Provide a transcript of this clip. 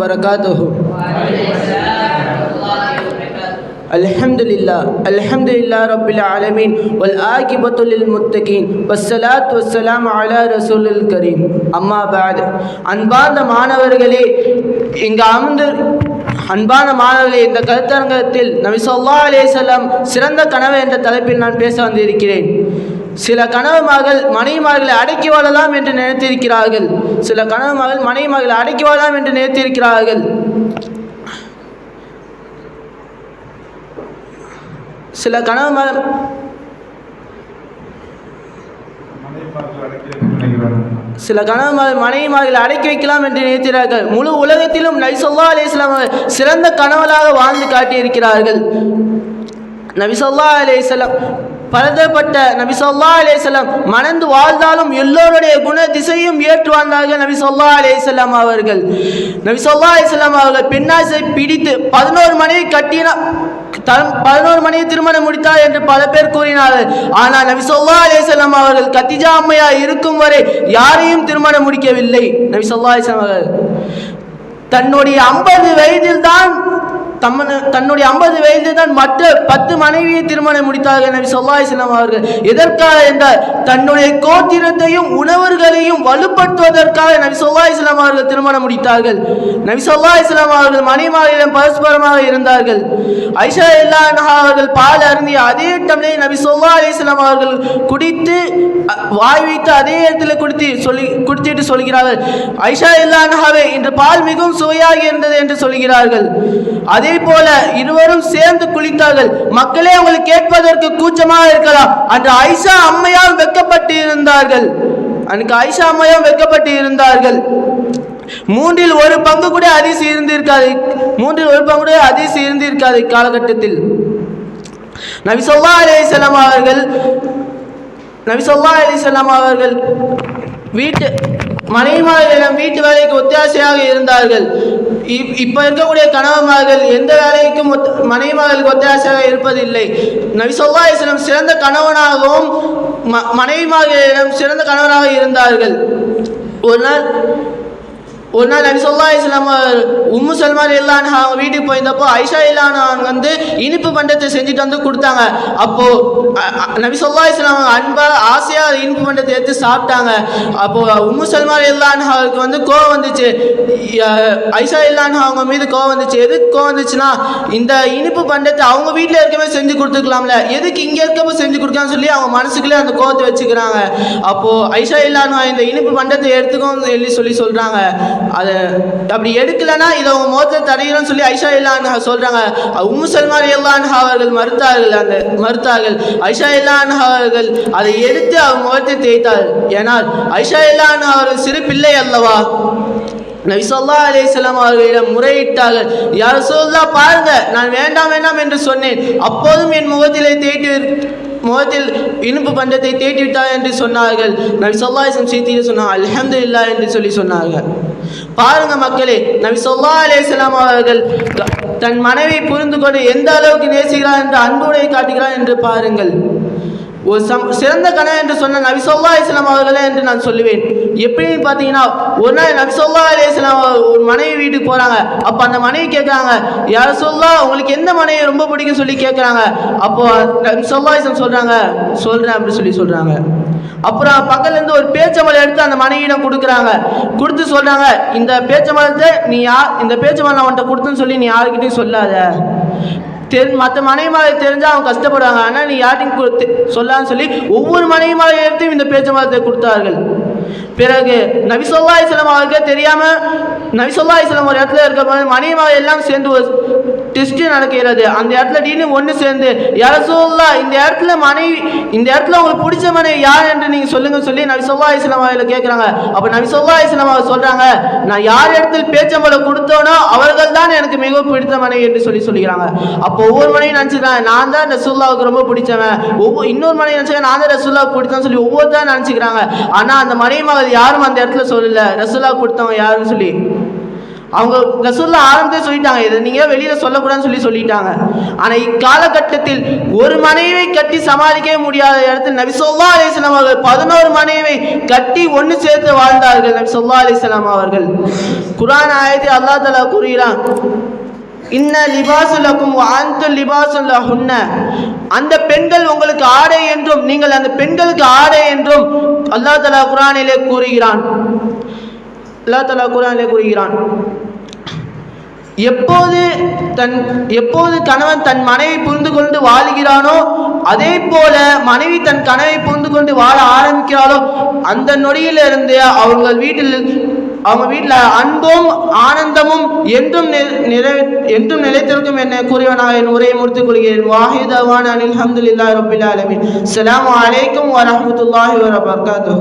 وبركاته الحمد لله الحمد لله رب العالمين والعاقبة للمتقين والصلاة والسلام على رسول الكريم أما بعد அன்பார்ந்த மாணவர்களே இங்கு அமர்ந்து அன்பான மாணவர்களே இந்த கருத்தரங்கத்தில் நபி ஸல்லல்லாஹு அலைஹி வஸல்லம் சிறந்த கனவு என்ற தலைப்பில் நான் பேச வந்திருக்கிறேன் சில கனவுமார்கள் மனைவிமார்களை அடக்கி வாழலாம் என்று நினைத்திருக்கிறார்கள். சில கனவுமார்கள் மனைவிமார்களை அடக்கி வாழலாம் என்று நினைத்திருக்கிறார்கள். சில கனவு ம- சில கனவு மகள் மனைவிமார்களை அடக்கி வைக்கலாம் என்று நினைக்கிறார்கள் முழு உலகத்திலும் நபிசல்லா அலிஸ்லாம் சிறந்த கணவனாக வாழ்ந்து காட்டியிருக்கிறார்கள். நபிசல்லா அலிஸ்லாம் பலதப்பட்ட நபி சொல்லா அலேசல்லாம் மணந்து வாழ்ந்தாலும் எல்லோருடைய குண திசையும் ஏற்று வாழ்ந்தார்கள் நபி சொல்லா அலேசல்லாம் அவர்கள். நபி சொல்லா அலேசல்லாம் அவர்கள் பெண்ணாசை பிடித்து பதினோரு மணியை கட்டின பதினோரு மணியை திருமணம் முடித்தார் என்று பல பேர் கூறினார்கள். ஆனால் நபி சொல்லா அலேசல்லாம் அவர்கள் கத்திஜா அம்மையா இருக்கும் வரை யாரையும் திருமணம் முடிக்கவில்லை. நபி சொல்லா அலேசல்லாம் அவர்கள் தன்னுடைய ஐம்பது வயதில் தான் தம்மன தன்னுடைய ஐம்பது வயதில் தான் மற்ற பத்து மனைவியை திருமணம் முடித்தார்கள் நபி சொல்லாஹிஸ்லாம் அவர்கள். எதற்காக என்றால் தன்னுடைய கோத்திரத்தையும் உணவர்களையும் வலுப்படுத்துவதற்காக நபி சொல்லாஹிஸ்லாம் அவர்கள் திருமணம் முடித்தார்கள். நபி சொல்லாஹிஸ்லாம் அவர்கள் மனைமாரிடம் பரஸ்பரமாக இருந்தார்கள். ஐஷா இல்லா அவர்கள் பால் அருந்திய அதே டம்ளை நபி சொல்லா அலிஸ்லாம் அவர்கள் குடித்து வாய் வைத்து அதே இடத்துல குடித்து சொல்லி குடித்திட்டு சொல்கிறார்கள். ஐஷா இல்லானஹாவே இன்று பால் மிகவும் சுவையாக இருந்தது என்று சொல்கிறார்கள். அதே போல இருவரும் சேர்ந்து குளித்தார்கள். மக்களே அவங்களுக்கு கேட்பதற்கு கூச்சமாக இருக்கலாம். அன்று ஐஷா அம்மையால் வெட்கப்பட்டு இருந்தார்கள் அன்னைக்கு ஐஷா அம்மையால் வெட்கப்பட்டு இருந்தார்கள் மூன்றில் ஒரு பங்கு கூட அதிசி இருந்திருக்காது. மூன்றில் ஒரு பங்கு கூட அதிசி இருந்திருக்காது இக்காலகட்டத்தில். நபி சொல்லா அலைஹிஸ்ஸலாம் அவர்கள் நபி சொல்லா அலிசல்லாம் அவர்கள் வீட்டு மனைவிமார்களிடம் வீட்டு வேலைக்கு ஒத்தாசையாக இருந்தார்கள். இப்ப இருக்கக்கூடிய கணவன்மார்கள் எந்த வேலைக்கும் ஒத்த- மனைவிமார்களுக்கு ஒத்தாசையாக இருப்பதில்லை. நபி சிறந்த கணவனாகவும் ம மனைவிமார்களிடம் சிறந்த கணவனாக இருந்தார்கள். ஒரு நாள் ஒரு நாள் நபி சொல்லா இஸ்லாம் உம்மு சல்மான் இல்லான்னு அவங்க வீட்டுக்கு போயிருந்தப்போ ஐஷா இல்லான்னு அவங்க வந்து இனிப்பு பண்டத்தை செஞ்சுட்டு வந்து கொடுத்தாங்க. அப்போ நபி சொல்லா இஸ்லாம் அவங்க அன்பா ஆசையா இனிப்பு பண்டத்தை எடுத்து சாப்பிட்டாங்க. அப்போ உம்மு சல்மான் இல்லான்னு அவருக்கு வந்து கோவம் வந்துச்சு. ஐஷா இல்லான்னு அவங்க மீது கோவம் வந்துச்சு. எதுக்கு கோவம் வந்துச்சுன்னா இந்த இனிப்பு பண்டத்தை அவங்க வீட்டில் இருக்கவே செஞ்சு கொடுத்துக்கலாம்ல. எதுக்கு இங்கே இருக்கப்போ செஞ்சு கொடுக்கான்னு சொல்லி அவங்க மனசுக்குள்ளே அந்த கோவத்தை வச்சுக்கிறாங்க. அப்போ ஐஷா இல்லான்னு இந்த இனிப்பு பண்டத்தை எடுத்துக்கோன்னு சொல்லி சொல்லி சொல்றாங்க. அது அப்படி எடுக்கலைன்னா இதை அவங்க மோத்த தடையிறோம்னு சொல்லி ஐஷா இல்லான்னு சொல்றாங்க. உம்மு சல்மான் இல்லான்ஹா அவர்கள் மறுத்தார்கள் அந்த மறுத்தார்கள். ஐஷா இல்லான்ஹா அவர்கள் அதை எடுத்து அவங்க முகத்தை தேய்த்தார். ஏனால் ஐஷா இல்லான்ஹா அவர்கள் சிறு பிள்ளை அல்லவா நபிசல்லா அலிஸ்லாம் அவர்களிடம் முறையிட்டார்கள். யார் சொல்லா பாருங்க நான் வேண்டாம் வேண்டாம் என்று சொன்னேன். அப்போதும் என் முகத்திலே தேய்த்து முகத்தில் இனிப்பு பண்டத்தை தேட்டிவிட்டார் விட்டார் என்று சொன்னார்கள். நபி சொல்லா இஸ்லாம் சொன்னார் சொன்னாங்க இல்லா என்று சொல்லி சொன்னார்கள் பாருங்க மக்களே நபி சொல்லா அலிஸ்லாம் அவர்கள் த- தன் மனைவி புரிந்து கொண்டு எந்த அளவுக்கு நேசிக்கிறார் என்று அன்புடைய காட்டுகிறார் என்று பாருங்கள். ஒரு சம் சிறந்த கணவன் என்று சொன்ன நபி சொல்லா இஸ்லாம் அவர்களே என்று நான் சொல்லுவேன். எப்படின்னு பார்த்தீங்கன்னா ஒரு நாள் நபி சொல்லா அலிஸ்லாம் ஒரு மனைவி வீட்டுக்கு போகிறாங்க அப்போ அந்த மனைவி கேட்குறாங்க யார் சொல்லா உங்களுக்கு எந்த மனைவி ரொம்ப பிடிக்கும் சொல்லி கேட்குறாங்க அப்போ நபி சொல்லா இஸ்லாம் சொல்கிறாங்க சொல்கிறேன் அப்படின்னு சொல்லி சொல்கிறாங்க அப்புறம் பக்கத்துல இருந்து ஒரு பேச்சமலை எடுத்து அந்த மனைவியிடம் கொடுக்குறாங்க. கொடுத்து சொல்றாங்க இந்த பேச்சமலத்தை நீ யார் இந்த பேச்சமலை மலை அவன்கிட்ட கொடுத்துன்னு சொல்லி நீ யாருக்கிட்டையும் சொல்லாத. தெரி மற்ற மனைவிமாரை தெரிஞ்சால் அவங்க கஷ்டப்படுவாங்க. ஆனால் நீ யார்ட்டையும் கொடுத்து சொல்லான்னு சொல்லி ஒவ்வொரு மனைவிமாரை எடுத்தும் இந்த பேச்சமலத்தை கொடுத்தார்கள். பிறகு நபிசல்லா இஸ்லாம் அவருக்கு தெரியாம நவிசொல்லா இஸ்லாம் ஒரு இடத்துல இருக்க போது எல்லாம் சேர்ந்து ஒரு டிஸ்ட் நடக்கிறது. அந்த இடத்துல டீனு ஒன்று சேர்ந்து யாரசோல்லா இந்த இடத்துல மனைவி இந்த இடத்துல உங்களுக்கு பிடிச்ச மனைவி யார் என்று நீங்க சொல்லுங்க சொல்லி நபி சொல்லா இஸ்லாம் கேட்குறாங்க அப்போ நபி சொல்லா இஸ்லாம் அவர் சொல்றாங்க நான் யார் இடத்தில் பேச்சம்பளை கொடுத்தோனோ அவர்கள் தான் எனக்கு மிகவும் பிடித்த மனைவி என்று சொல்லி சொல்லிக்கிறாங்க. அப்போ ஒவ்வொரு மனைவி நினச்சிக்கிறாங்க நான் தான் ரசூல்லாவுக்கு ரொம்ப பிடிச்சவன். ஒவ்வொரு இன்னொரு மனைவி நினச்சிக்க நான் தான் ரசூல்லாவுக்கு பிடித்தேன்னு சொல்லி ஒவ்வொருத்தான் நினச்சிக்கிறாங்க. ஆனால் அந்த மனைவி மகள் யாரும் அந்த இடத்துல சொல்லலை ரசூல்லாவுக்கு கொடுத்தவங்க யாருன்னு சொல்லி. அவங்க ரசூல்ல ஆரம்பத்தே சொல்லிட்டாங்க இதை நீங்கள் வெளியில் சொல்லக்கூடாதுன்னு சொல்லி சொல்லிட்டாங்க. ஆனால் இக்காலகட்டத்தில் ஒரு மனைவியை கட்டி சமாளிக்கவே முடியாத இடத்தில் நபி சொல்லா அலிஸ்லாம் அவர்கள் பதினோரு மனைவியை கட்டி ஒன்று சேர்த்து வாழ்ந்தார்கள் நபி சொல்லா அலிஸ்லாம் அவர்கள். குரான் ஆயத்தை அல்லா தலா கூறுகிறான் இன்ன லிபாசுலக்கும் அந்த லிபாசுல்லஹுன்ன அந்த பெண்கள் உங்களுக்கு ஆடை என்றும் நீங்கள் அந்த பெண்களுக்கு ஆடை என்றும் அல்லா தலா குரானிலே கூறுகிறான். அல்லா தலா குரானிலே கூறுகிறான். எப்போது தன் எப்போது கணவன் தன் மனைவி புரிந்து கொண்டு வாழுகிறானோ அதே போல மனைவி தன் கணவை புரிந்து கொண்டு வாழ ஆரம்பிக்கிறாளோ அந்த நொடியிலிருந்து அவர்கள் வீட்டில் அவங்க வீட்டில் அன்பும் ஆனந்தமும் என்றும் நி- நிறை என்றும் நிலைத்திருக்கும் என கூறியவனாக என் உரையை முடித்துக் கொள்கிறேன். வாஹிதவான் அனில் அஹமதுல்லாஹி ரபில் அலமின் அஸ்ஸலாமு அலைக்கும் வரமத்துல்லாஹி வரபர்காத்து